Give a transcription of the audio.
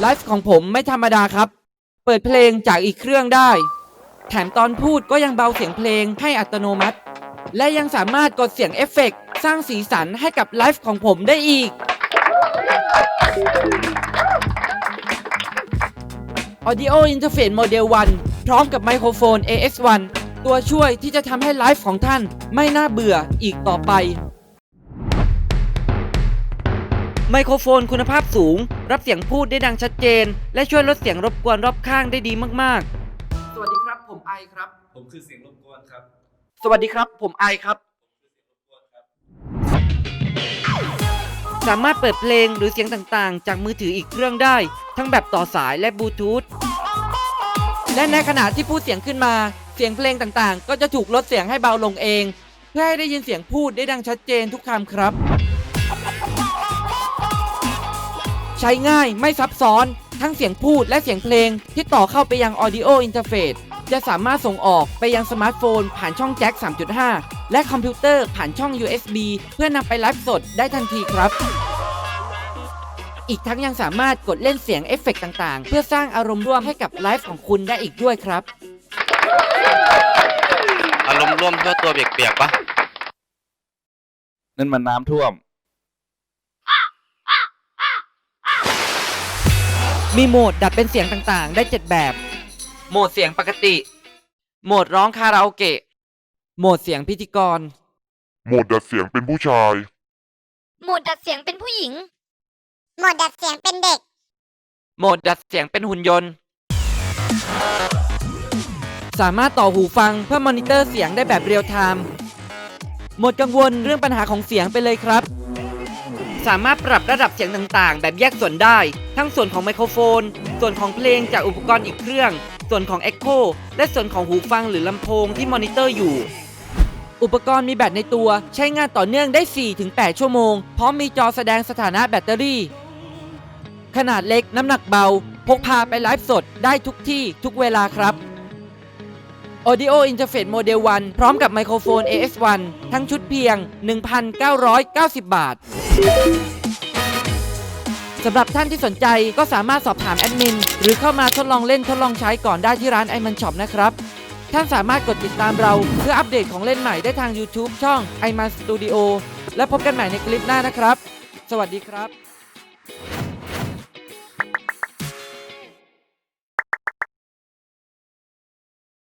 ไลฟ์ของผมไม่ธรรมดาครับ เปิดเพลงจากอีกเครื่องได้ แถมตอนพูดก็ยังเบาเสียงเพลงให้อัตโนมัติ และยังสามารถกดเสียงเอฟเฟกต์สร้างสีสันให้กับไลฟ์ของผมได้อีก Audio Interface Model 1 พร้อมกับไมโครโฟน AX1 ตัวช่วยที่จะทำให้ไลฟ์ของท่านไม่น่าเบื่ออีกต่อไป ไมโครโฟนคุณภาพสูง รับเสียงพูดได้ดังชัดเจน และช่วยลดเสียงรบกวนรอบข้างได้ดีมากๆ สวัสดีครับ ผมไอครับ ผมคือเสียงรบกวนครับ สวัสดีครับ ผมไอครับ สามารถเปิดเพลงหรือเสียงต่างๆ จากมือถืออีกเครื่องได้ ทั้งแบบต่อสายและบลูทูธและในขณะที่พูดเสียงขึ้นมา เสียงเพลงต่างๆ ก็จะถูกลดเสียงให้เบาลงเอง เพื่อให้ได้ยินเสียงพูดได้ดังชัดเจนทุกคำครับ ช้ง่ายไม่ซับซ้อนทั้งเสียงพูดและเสียงเพลง ที่ต่อเข้าไปยัง Audio Interface จะสามารถส่งออกไปยังสมาร์ทโฟน ผ่านช่องแจ็ค 3.5 และคอมพิวเตอร์ผ่านช่อง USB เพื่อนำไปไลฟ์สดได้ทันทีครับ อีกทั้งยังสามารถกดเล่นเสียงเอฟเฟกต์ต่างๆ เพื่อสร้างอารมณ์ร่วมให้กับไลฟ์ของคุณได้อีกด้วยครับ อารมณ์ร่วมเพื่อตัวเปียกๆปะนั่นมันน้ำท่วม มีโหมดดัดเป็นเสียงต่างๆ ได้ 7 แบบ โหมดเสียงปกติ โหมดร้องคาราโอเกะ โหมดเสียงพิธีกร โหมดดัดเสียงเป็นผู้ชาย โหมดดัดเสียงเป็นผู้หญิง โหมดดัดเสียงเป็นเด็ก โหมดดัดเสียงเป็นหุ่นยนต์ สามารถต่อหูฟังเพื่อมอนิเตอร์เสียงได้แบบเรียลไทม์ หมดกังวลเรื่องปัญหาของเสียงไปเลยครับ สามารถปรับระดับเสียงต่างๆ แบบแยกส่วนได้ ทั้งส่วนของไมโครโฟน ส่วนของเพลงจากอุปกรณ์อีกเครื่อง ส่วนของ Echo และส่วนของหูฟังหรือลำโพงที่มอนิเตอร์อยู่ อุปกรณ์มีแบตในตัว ใช้งานต่อเนื่องได้ 4-8 ชั่วโมง พร้อมมีจอแสดงสถานะแบตเตอรี่ ขนาดเล็กน้ำหนักเบา พกพาไปไลฟ์สดได้ทุกที่ทุกเวลาครับ Audio Interface Model 1 พร้อมกับไมโครโฟน AS1 ทั้งชุดเพียง 1,990 บาท สำหรับท่านที่สนใจก็สามารถสอบถามแอดมิน หรือเข้ามาทดลองเล่นทดลองใช้ก่อนได้ที่ร้านไอมันช็อปนะครับ ท่านสามารถกดติดตามเราเพื่ออัปเดตของเล่นใหม่ได้ทาง YouTube ช่อง i m a n Studio และพบกันใหม่ในคลิปหน้านะครับ สวัสดีครับ